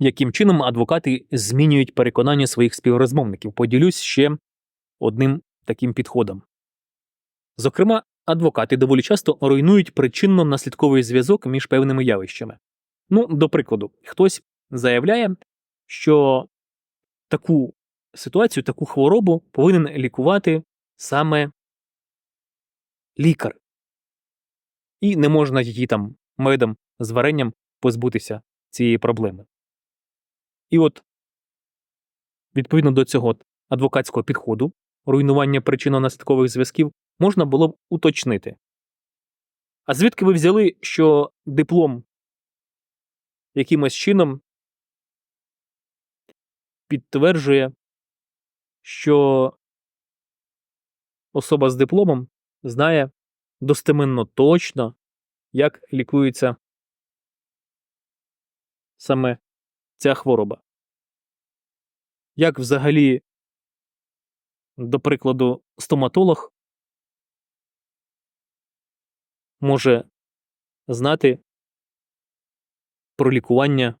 яким чином адвокати змінюють переконання своїх співрозмовників. Поділюсь ще одним таким підходом. Зокрема, адвокати доволі часто руйнують причинно-наслідковий зв'язок між певними явищами. Ну, до прикладу, хтось заявляє, що таку ситуацію, таку хворобу повинен лікувати саме лікар. І не можна її там медом з варенням позбутися цієї проблеми. І от, відповідно до цього адвокатського підходу, руйнування причинно-наслідкових зв'язків, можна було б уточнити. А звідки ви взяли, що диплом якимось чином підтверджує, що особа з дипломом знає достеменно точно, як лікується саме ця хвороба. Як взагалі, до прикладу, стоматолог може знати про лікування,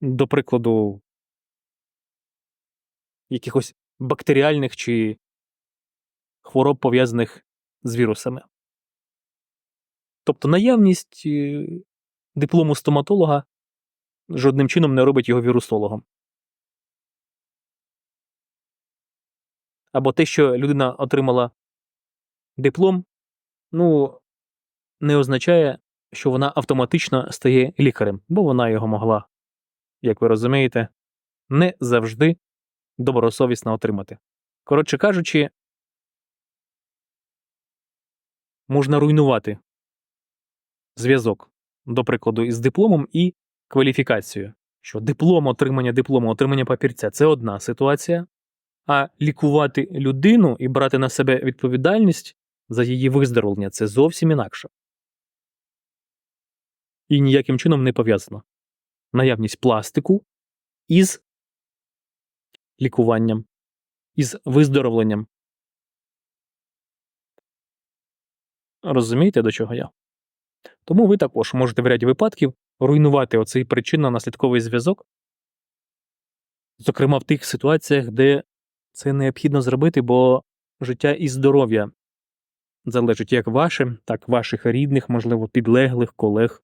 до прикладу, якихось бактеріальних чи хвороб пов'язаних з вірусами. Тобто наявність е, диплому стоматолога жодним чином не робить його вірусологом. Або те, що людина отримала диплом, ну, не означає, що вона автоматично стає лікарем, бо вона його могла, як ви розумієте, не завжди добросовісно отримати. Коротше кажучи, можна руйнувати зв'язок, до прикладу, із дипломом і кваліфікацією. Що диплом, отримання диплому, отримання папірця це одна ситуація, а лікувати людину і брати на себе відповідальність за її виздоровлення це зовсім інакше. І ніяким чином не пов'язано. Наявність пластику із лікуванням, із виздоровленням. Розумієте, до чого я? Тому ви також можете в ряді випадків руйнувати оцей причинно-наслідковий зв'язок, зокрема в тих ситуаціях, де це необхідно зробити, бо життя і здоров'я залежить як ваше, так і ваших рідних, можливо, підлеглих, колег.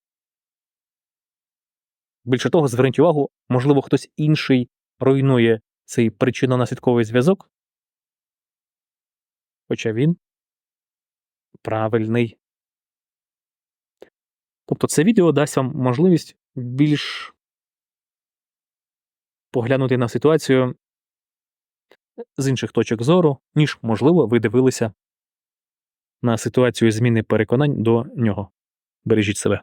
Більше того, зверніть увагу, можливо, хтось інший руйнує цей причинно-наслідковий зв'язок, хоча він правильний. Тобто це відео дасть вам можливість більш поглянути на ситуацію з інших точок зору, ніж, можливо, ви дивилися на ситуацію зміни переконань до нього. Бережіть себе.